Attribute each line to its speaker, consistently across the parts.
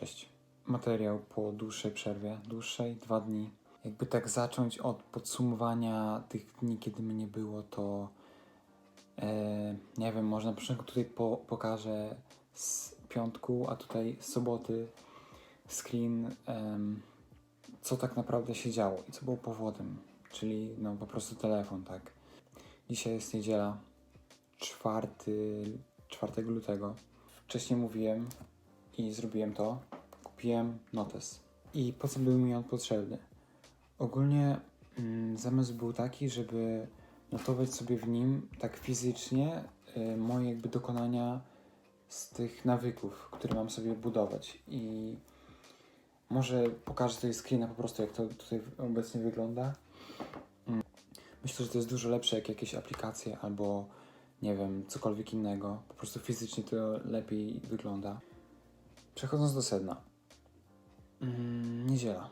Speaker 1: Cześć. Materiał po dłuższej przerwie, dłuższej, dwa dni. Jakby tak zacząć od podsumowania tych dni, kiedy mnie nie było, to e, nie wiem, może na początku tutaj po, pokażę z piątku, a tutaj z soboty screen, em, co tak naprawdę się działo i co było powodem, czyli no po prostu telefon, tak. Dzisiaj jest niedziela, 4, 4 lutego. Wcześniej mówiłem i zrobiłem to. Kupiłem notes. I po co był mi on potrzebny? Ogólnie mm, zamysł był taki, żeby notować sobie w nim tak fizycznie y, moje jakby dokonania z tych nawyków, które mam sobie budować. I może pokażę tutaj screena po prostu, jak to tutaj obecnie wygląda. Mm. Myślę, że to jest dużo lepsze jak jakieś aplikacje albo nie wiem, cokolwiek innego. Po prostu fizycznie to lepiej wygląda. Przechodząc do sedna. Mm, niedziela.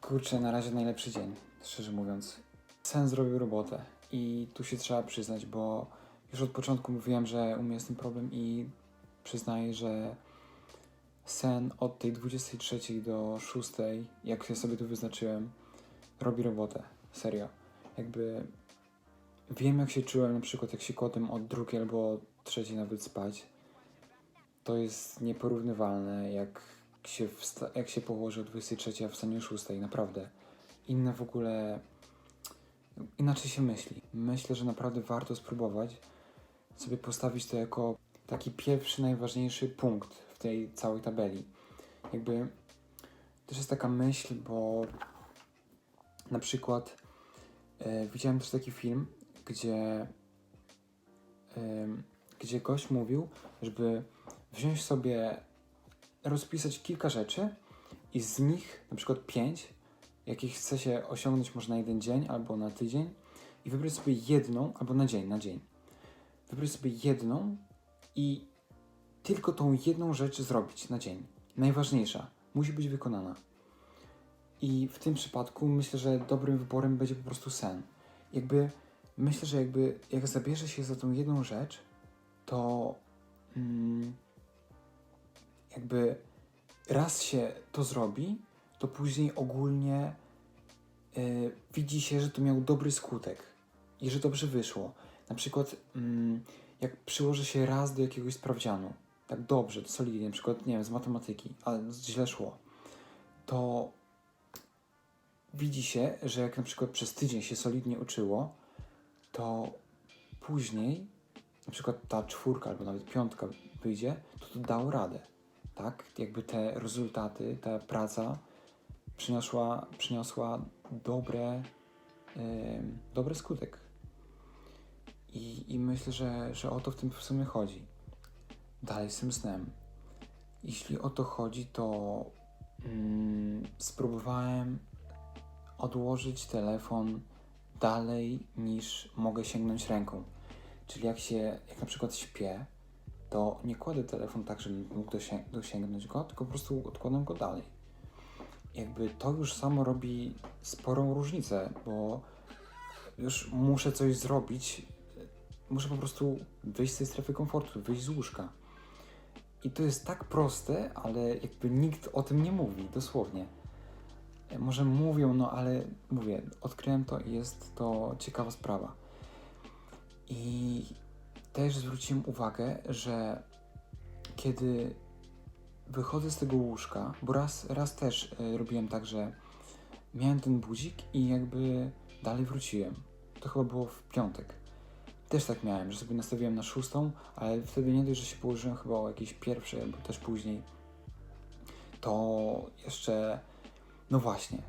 Speaker 1: Kurczę, na razie najlepszy dzień, szczerze mówiąc. Sen zrobił robotę i tu się trzeba przyznać, bo już od początku mówiłem, że u mnie jest ten problem i przyznaję, że sen od tej 23 do 6, jak ja sobie tu wyznaczyłem, robi robotę. Serio. Jakby wiem, jak się czułem, na przykład jak się kładłem od drugiej albo trzeciej nawet spać. To jest nieporównywalne, jak się, jak się położy o 23, a wstanie o 6, naprawdę. Inne w ogóle. Inaczej się myśli. Myślę, że naprawdę warto spróbować sobie postawić to jako taki pierwszy, najważniejszy punkt w tej całej tabeli. Jakby też jest taka myśl, bo na przykład e, widziałem też taki film, gdzie, gdzie gość mówił, żeby wziąć sobie, rozpisać kilka rzeczy i z nich na przykład pięć, jakich chce się osiągnąć może na jeden dzień albo na tydzień i wybrać sobie jedną, albo na dzień, na dzień. Wybrać sobie jedną i tylko tą jedną rzecz zrobić na dzień. Najważniejsza. Musi być wykonana. I w tym przypadku myślę, że dobrym wyborem będzie po prostu sen. Jakby myślę, że jakby jak zabierze się za tą jedną rzecz, to mm, jakby raz się to zrobi, to później ogólnie y, widzi się, że to miał dobry skutek i że dobrze wyszło. Na przykład mm, jak przyłoży się raz do jakiegoś sprawdzianu, tak dobrze, solidnie, na przykład, nie wiem, z matematyki, ale źle szło, to widzi się, że jak na przykład przez tydzień się solidnie uczyło, to później, na przykład ta czwórka albo nawet piątka wyjdzie, to to dało radę. Tak? Jakby te rezultaty, ta praca przyniosła, przyniosła dobre, em, dobry skutek. I, I myślę, że, że o to w tym w sumie chodzi. Dalej z tym snem. Jeśli o to chodzi, to mm, spróbowałem odłożyć telefon dalej niż mogę sięgnąć ręką. Czyli jak się, jak na przykład śpię, to nie kładę telefon tak, żebym mógł dosię- dosięgnąć go, tylko po prostu odkładam go dalej. Jakby to już samo robi sporą różnicę, bo już muszę coś zrobić, muszę po prostu wyjść z tej strefy komfortu, wyjść z łóżka. I to jest tak proste, ale jakby nikt o tym nie mówi, dosłownie. Może mówią, no ale mówię, odkryłem to i jest to ciekawa sprawa. I też zwróciłem uwagę, że kiedy wychodzę z tego łóżka, bo raz, raz też y, robiłem tak, że miałem ten budzik i jakby dalej wróciłem. To chyba było w piątek. Też tak miałem, że sobie nastawiłem na szóstą, ale wtedy nie dość, że się położyłem chyba o jakieś pierwsze, albo też później, to jeszcze, no właśnie,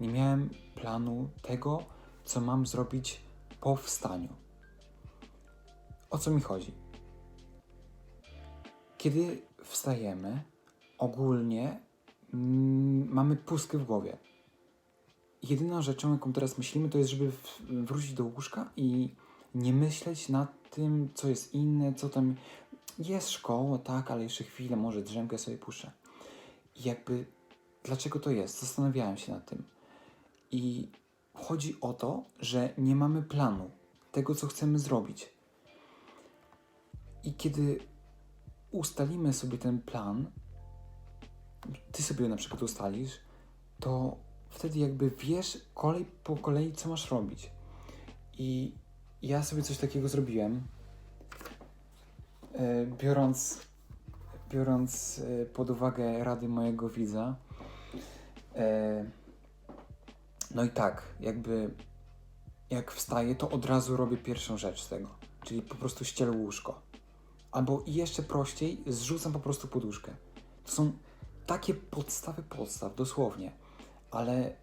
Speaker 1: nie miałem planu tego, co mam zrobić po wstaniu. O co mi chodzi? Kiedy wstajemy, ogólnie mm, mamy pustkę w głowie. Jedyną rzeczą, jaką teraz myślimy, to jest, żeby wrócić do łóżka i nie myśleć nad tym, co jest inne, co tam jest szkoła, tak, ale jeszcze chwilę, może drzemkę sobie puszczę. I jakby, dlaczego to jest? Zastanawiałem się nad tym. I chodzi o to, że nie mamy planu tego, co chcemy zrobić. I kiedy ustalimy sobie ten plan, ty sobie na przykład ustalisz, to wtedy jakby wiesz kolej po kolei, co masz robić. I ja sobie coś takiego zrobiłem, e, biorąc, biorąc e, pod uwagę rady mojego widza. E, No i tak, jakby jak wstaję, to od razu robię pierwszą rzecz z tego, czyli po prostu ścielę łóżko. Albo jeszcze prościej, zrzucam po prostu poduszkę. To są takie podstawy podstaw, dosłownie. Ale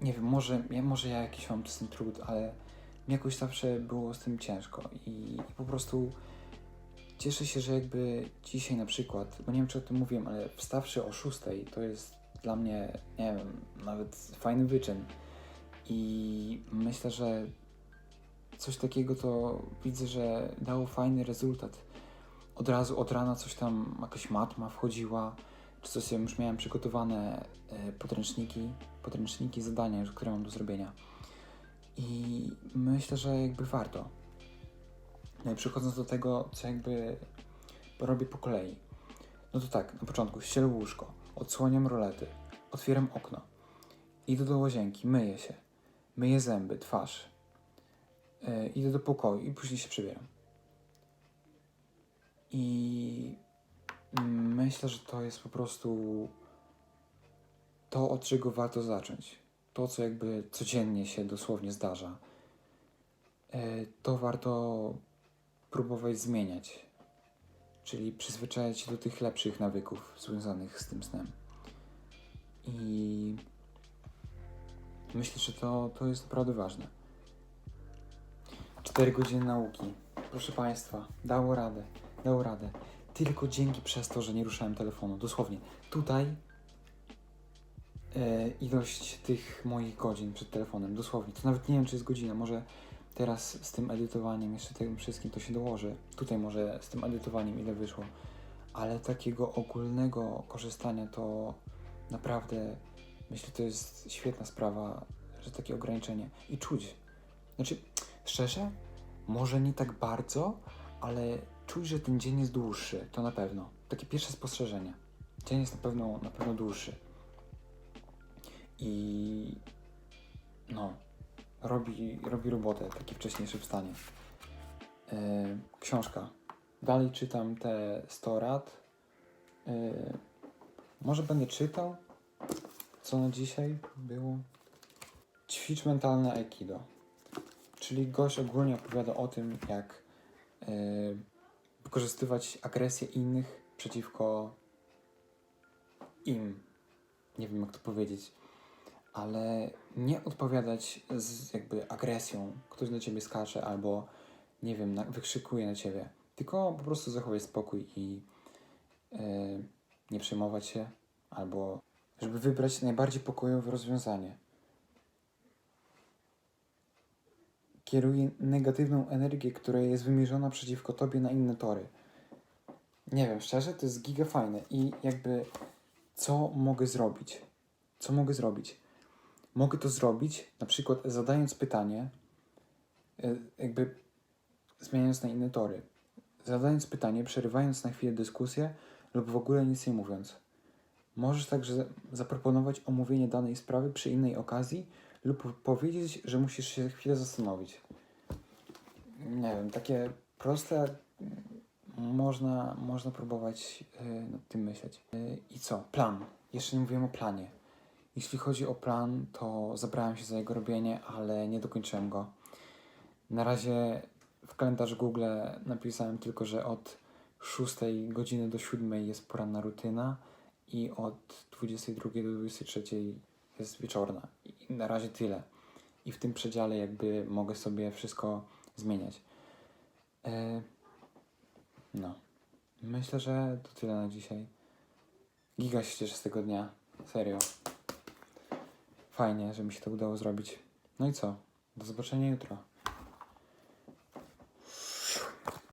Speaker 1: nie wiem, może, ja- może ja jakiś mam z tym trud, ale mi jakoś zawsze było z tym ciężko i, i po prostu cieszę się, że jakby dzisiaj na przykład, bo nie wiem czy o tym mówiłem, ale wstawszy o 6 to jest dla mnie, nie wiem, nawet fajny wyczyn. I myślę, że coś takiego to widzę, że dało fajny rezultat. Od razu od rana coś tam, jakaś matma wchodziła, czy coś już miałem przygotowane e, podręczniki, podręczniki, zadania, które mam do zrobienia. I myślę, że jakby warto. No i przechodząc do tego, co jakby robię po kolei. No to tak, na początku ścielę łóżko, odsłaniam rolety, otwieram okno, idę do łazienki, myję się, myję zęby, twarz, idę do pokoju i później się przebieram. I myślę, że to jest po prostu to, od czego warto zacząć. To, co jakby codziennie się dosłownie zdarza. Yy, To warto próbować zmieniać. Czyli przyzwyczajać się do tych lepszych nawyków związanych z tym snem. I myślę, że to, to jest naprawdę ważne. 4 godziny nauki. Proszę Państwa, dało radę, dało radę. Tylko dzięki przez to, że nie ruszałem telefonu. Dosłownie. Tutaj e, ilość tych moich godzin przed telefonem, dosłownie. To nawet nie wiem, czy jest godzina. Może teraz z tym edytowaniem, jeszcze tym wszystkim to się dołoży. Tutaj może z tym edytowaniem ile wyszło. Ale takiego ogólnego korzystania to naprawdę myślę, to jest świetna sprawa, że takie ograniczenie. I czuć. Znaczy, szczerze, może nie tak bardzo, ale czuć, że ten dzień jest dłuższy, to na pewno. Takie pierwsze spostrzeżenie. Dzień jest na pewno, na pewno dłuższy. I no, robi, robi robotę, takie wcześniejsze wstanie. Yy, książka. Dalej czytam te 100 rad. Yy, może będę czytał, co na dzisiaj było. Ćwicz mentalne Aikido. Czyli gość ogólnie opowiada o tym, jak yy, wykorzystywać agresję innych przeciwko im. Nie wiem, jak to powiedzieć. Ale nie odpowiadać z jakby agresją. Ktoś na ciebie skacze albo, nie wiem, na, wykrzykuje na ciebie. Tylko po prostu zachować spokój i yy, nie przejmować się, albo żeby wybrać najbardziej pokojowe rozwiązanie. Kieruje negatywną energię, która jest wymierzona przeciwko tobie na inne tory. Nie wiem, szczerze, to jest giga fajne i jakby co mogę zrobić? Co mogę zrobić? Mogę to zrobić na przykład zadając pytanie, y, jakby zmieniając na inne tory. Zadając pytanie, przerywając na chwilę dyskusję lub w ogóle nic nie mówiąc. Możesz także zaproponować omówienie danej sprawy przy innej okazji lub powiedzieć, że musisz się chwilę zastanowić. Nie wiem, takie proste, można, można próbować y, nad tym myśleć. Y, I co? Plan. Jeszcze nie mówiłem o planie. Jeśli chodzi o plan, to zabrałem się za jego robienie, ale nie dokończyłem go. Na razie w kalendarzu Google napisałem tylko, że od 6 godziny do 7 jest poranna rutyna i od 22 do 23 jest wieczorna. I na razie tyle. I w tym przedziale jakby mogę sobie wszystko zmieniać. E, no. Myślę, że to tyle na dzisiaj. Giga się cieszę z tego dnia. Serio. Fajnie, że mi się to udało zrobić. No i co? Do zobaczenia jutro.